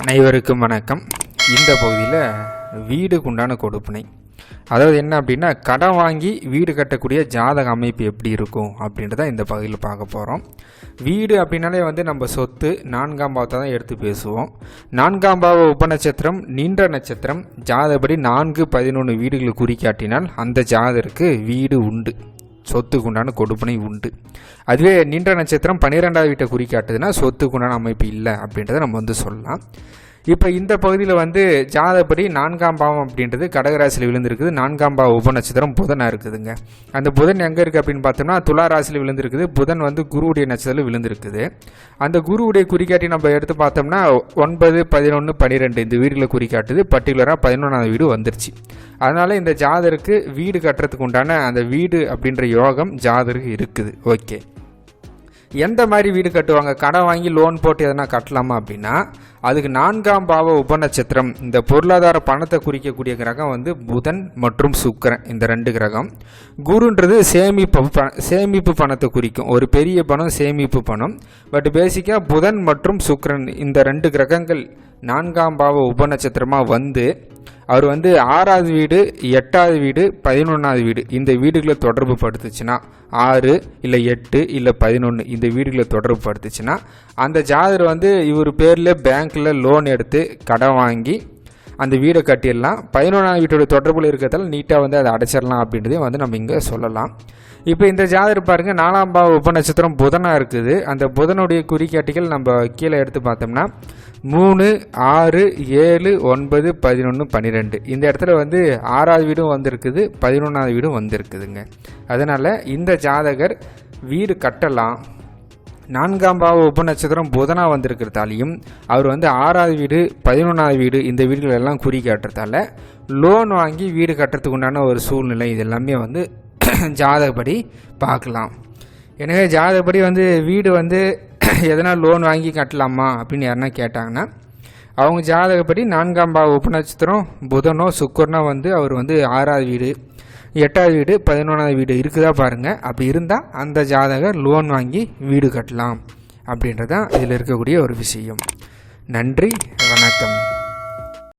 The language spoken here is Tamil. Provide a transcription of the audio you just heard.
அனைவருக்கும் வணக்கம். இந்த பகுதியில் வீடுக்கு உண்டான கொடுப்பினை. அதாவது என்ன அப்படின்னா கடன் வாங்கி வீடு கட்டக்கூடிய ஜாதக அமைப்பு எப்படி இருக்கும் அப்படின்றத இந்த பகுதியில் பார்க்க போகிறோம் வீடு அப்படின்னாலே வந்து நம்ம சொத்து நான்காம் பாவத்தை தான் எடுத்து பேசுவோம். நான்காம் பாவ உபநட்சத்திரம் நின்ற நட்சத்திரம் ஜாதபடி நான்கு பதினொன்று வீடுகளை குறிக்காட்டினால் அந்த ஜாதருக்கு வீடு உண்டு. சொத்துக்கு உண்டான கொடுப்பனை உண்டு. அதுவே நின்ற நட்சத்திரம் பன்னிரெண்டாவது வீட்டை குறிக்காட்டுதுன்னா சொத்துக்கு உண்டான அமைப்பு இல்லை அப்படின்றத நம்ம வந்து சொல்லலாம். இப்போ இந்த பகுதியில் வந்து ஜாதப்படி நான்காம் பாவம் அப்படின்றது கடகராசியில் விழுந்திருக்குது. நான்காம் பாவ உபநட்சத்திரம் புதனாக இருக்குதுங்க. அந்த புதன் எங்கே இருக்குது அப்படின்னு பார்த்தோம்னா துலா ராசியில் விழுந்திருக்குது. புதன் வந்து குருவுடைய நட்சத்திரத்தில் விழுந்திருக்குது. அந்த குருவுடைய குறிக்காட்டி நம்ம எடுத்து பார்த்தோம்னா ஒன்பது பதினொன்று பன்னிரெண்டு இந்த வீடுகளை குறிக்காட்டுது பர்டிகுலராக பதினொன்றாவது வீடு வந்துருச்சு. அதனால் இந்த ஜாதருக்கு வீடு கட்டுறதுக்கு உண்டான அந்த வீடு அப்படின்ற யோகம் ஜாதருக்கு இருக்குது. ஓகே. எந்த மாதிரி வீடு கட்டுவாங்க? கடன் வாங்கி லோன் போட்டு எதனா கட்டலாமா அப்படின்னா அதுக்கு நான்காம் பாவ உபநட்சத்திரம். இந்த பொருளாதார பணத்தை குறிக்கக்கூடிய கிரகம் வந்து புதன் மற்றும் சுக்கிரன் இந்த ரெண்டு கிரகம். குருன்றது சேமிப்பு ப சேமிப்பு பணத்தை குறிக்கும். ஒரு பெரிய பணம் சேமிப்பு பணம். பட் பேசிக்காக புதன் மற்றும் சுக்கரன் இந்த ரெண்டு கிரகங்கள் நான்காம் பாவ உபநட்சத்திரமாக வந்து அவர் வந்து ஆறாவது வீடு எட்டாவது வீடு பதினொன்றாவது வீடு. இந்த வீடுகளை தொடர்பு படுத்துச்சுன்னா ஆறு இல்லை எட்டு இல்லை பதினொன்று இந்த வீடுகளை தொடர்பு படுத்துச்சுன்னா அந்த ஜாதகர் வந்து இவர் பேரில் பேங்க்கில் லோன் எடுத்து கடன் வாங்கி அந்த வீடை கட்டிடலாம். பதினொன்றாவது வீட்டோட தொடர்பில் இருக்கிறதால நீட்டாக வந்து அதை அடைச்சிடலாம் அப்படின்றதையும் வந்து நம்ம இங்கே சொல்லலாம். இப்போ இந்த ஜாதகர் பாருங்கள் நாலாம் பாவ உபநட்சத்திரம் புதனாக இருக்குது. அந்த புதனுடைய குறிக்காட்டிகள் நம்ம கீழே எடுத்து பார்த்தோம்னா மூணு ஆறு ஏழு ஒன்பது பதினொன்று பன்னிரெண்டு. இந்த இடத்துல வந்து ஆறாவது வீடும் வந்திருக்குது பதினொன்றாவது வீடும் வந்திருக்குதுங்க. அதனால் இந்த ஜாதகர் வீடு கட்டலாம். நான்காம் பாவ உபநட்சத்திரம் புதனாக வந்திருக்கிறதாலையும் அவர் வந்து ஆறாவது வீடு பதினொன்றாவது வீடு இந்த வீடுகள் எல்லாம் குறி காட்டுறதால லோன் வாங்கி வீடு கட்டுறதுக்கு உண்டான ஒரு சூழ்நிலை இது எல்லாமே வந்து ஜாதகப்படி பார்க்கலாம். எனவே ஜாதகப்படி வந்து வீடு வந்து எதனா லோன் வாங்கி கட்டலாமா அப்படின்னு யாருன்னா கேட்டாங்கன்னா அவங்க ஜாதகப்படி நான்காம் பாவ உபநட்சத்திரம் புதனோ சுக்கரனோ வந்து அவர் வந்து ஆறாவது வீடு எட்டாவது வீடு பதினொன்றாவது வீடு இருக்குதா பாருங்கள் அப்படி இருந்தால் அந்த ஜாதகர் லோன் வாங்கி வீடு கட்டலாம் அப்படின்றதான் இதில் இருக்கக்கூடிய ஒரு விஷயம். நன்றி வணக்கம்.